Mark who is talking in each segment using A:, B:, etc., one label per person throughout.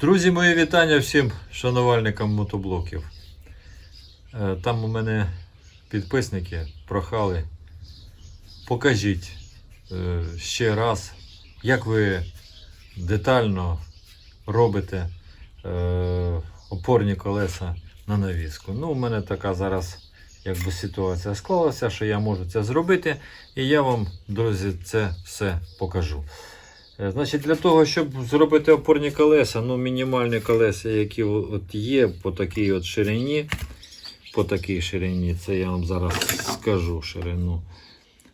A: Друзі, мої вітання всім шанувальникам мотоблоків. Е, Там у мене підписники прохали. Покажіть е, ще раз, як ви детально робите е, опорні колеса на навіску. Ну, у мене така зараз якби ситуація склалася, що я можу це зробити, і я вам, друзі, це все покажу. Е, Значить, для того, щоб зробити опорні колеса, ну мінімальні колеса, які от є по такій от ширині, по такій ширині, це я вам зараз скажу ширину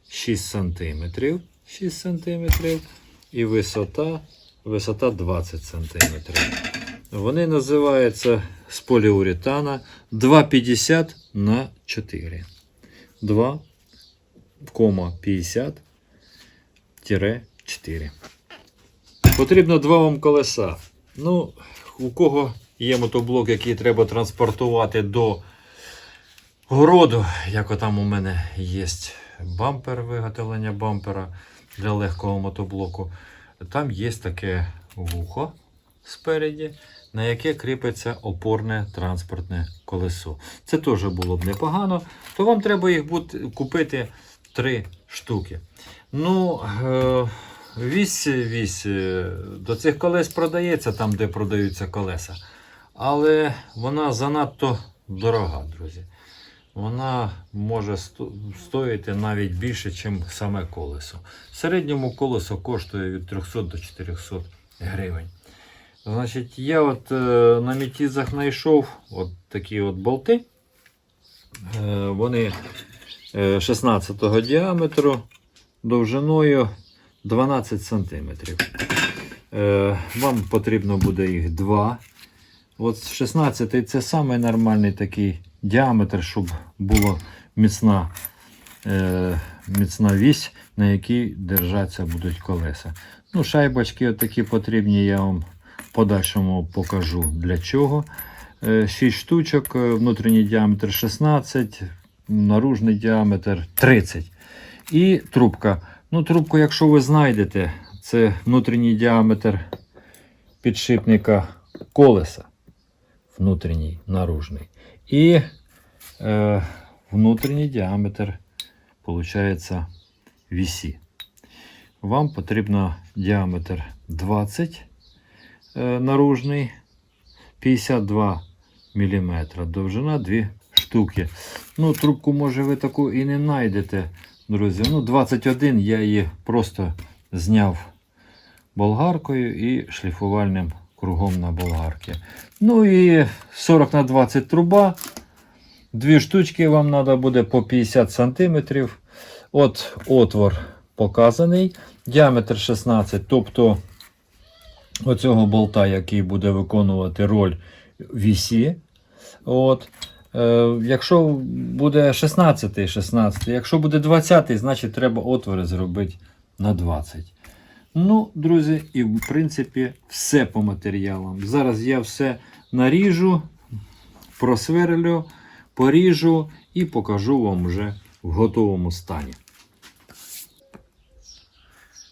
A: 6 см. 6 см і висота, висота 20 см. Вони називаються з поліуретана 2,50 на 4. 2,50 4. Потрібно два вам колеса. Ну, у кого є мотоблок, який треба транспортувати до городу, як отам у мене є бампер, виготовлення бампера для легкого мотоблоку. Там є таке вухо спереді, на яке кріпиться опорне транспортне колесо. Це теж було б непогано. То вам треба їх купити три штуки. Ну, е, вісь, вісь е, до цих колес продається там, де продаються колеса. Але вона занадто дорога, друзі. Вона може стоїти навіть більше, ніж саме колесо. В середньому колесо коштує від 300 до 400 гривень. Значить, я от е, на мітізах знайшов от такі от болти. Е, вони е, 16 діаметру, довжиною 12 см. Е, вам потрібно буде їх два. От 16 це самий нормальний такий діаметр, щоб була міцна, е, міцна вісь, на якій держаться будуть колеса. Ну, шайбочки такі потрібні, я вам подальшому покажу для чого. 6 штучок, е, внутрішній діаметр 16, наружний діаметр 30. І трубка. Ну, трубку, якщо ви знайдете, це внутрішній діаметр підшипника колеса. Внутрішній, наружний. І е, внутрішній діаметр, виходить, вісі. Вам потрібно діаметр 20 е, наружний, 52 мм, довжина 2 штуки. Ну, трубку, може, ви таку і не знайдете, друзі. Ну, 21 я її просто зняв болгаркою і шліфувальним кругом на болгарки. Ну і 40 на 20 труба. Дві штучки вам треба буде по 50 см. От отвор показаний. Діаметр 16, тобто оцього болта, який буде виконувати роль вісі. От. Е, якщо буде 16, 16, якщо буде 20, значить треба отвори зробити на 20. Ну, друзі, і в принципі все по матеріалам. Зараз я все наріжу, просверлю, поріжу і покажу вам вже в готовому стані.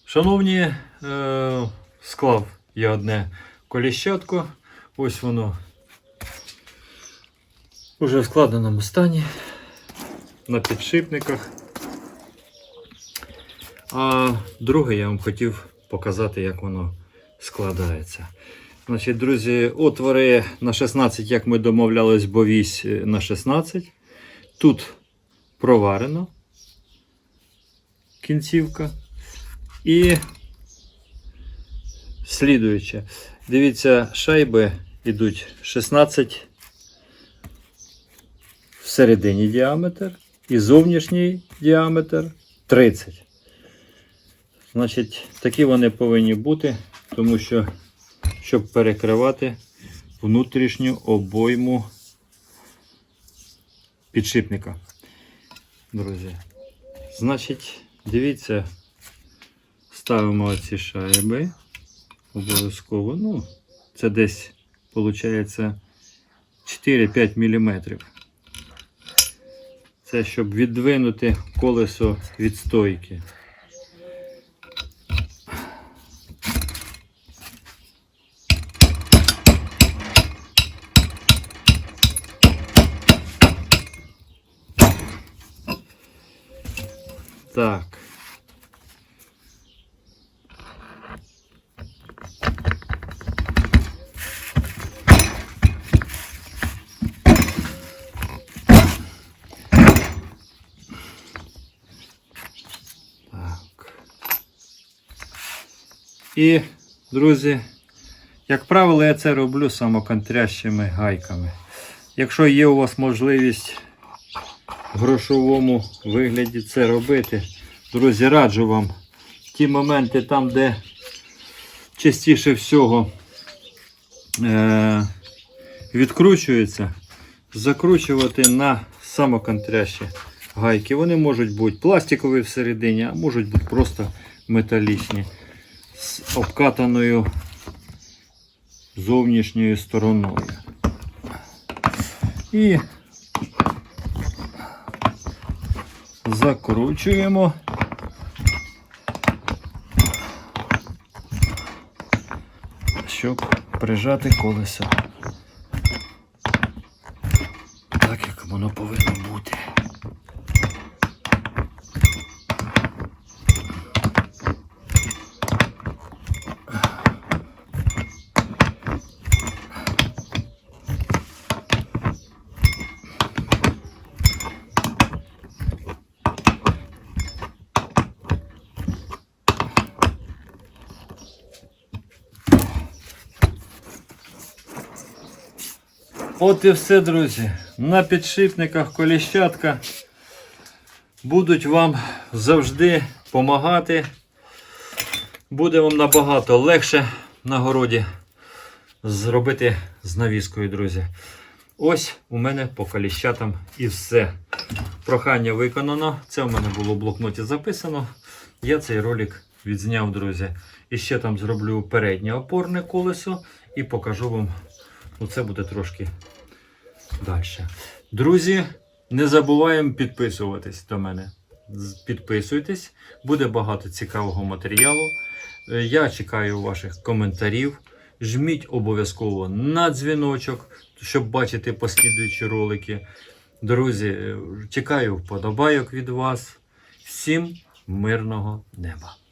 A: Шановні, е, склав я одне коліщатко. Ось воно уже в складеному стані на підшипниках. А друге я вам хотів показати, як воно складається. Значить, друзі, отвори на 16, як ми домовлялись, бо вісь е, на 16. Тут проварено кінцівка. І слідуюче. Дивіться, шайби йдуть 16 всередині діаметр і зовнішній діаметр 30. Значить, такі вони повинні бути, тому що, щоб перекривати внутрішню обойму підшипника. Друзі. Значить, дивіться, ставимо ці шайби. Обов'язково. Ну, це десь, виходить, 4-5 мм це щоб віддвинути колесо від стойки. Так. І, друзі, як правило, я це роблю самоконтрящими гайками. Якщо є у вас можливість в грошовому вигляді це робити, друзі, раджу вам ті моменти там, де частіше всього е- відкручується, закручувати на самоконтрящі гайки. Вони можуть бути пластикові всередині, а можуть бути просто металічні з обкатаною зовнішньою стороною. І закручуємо. Щоб прижати колесо. Так як воно повинно бути. От і все, друзі. На підшипниках коліщатка будуть вам завжди допомагати. Буде вам набагато легше на городі зробити з навіскою, друзі. Ось у мене по коліщатам і все. Прохання виконано. Це в мене було в блокноті записано. Я цей ролик відзняв, друзі. І ще там зроблю переднє опорне колесо і покажу вам. Ну, це буде трошки далі. Друзі, не забуваємо підписуватись до мене. Підписуйтесь, буде багато цікавого матеріалу. Е, Я чекаю ваших коментарів. Жміть обов'язково на дзвіночок, щоб бачити послідуючі ролики. Друзі, е, чекаю вподобайок від вас. Всім мирного неба!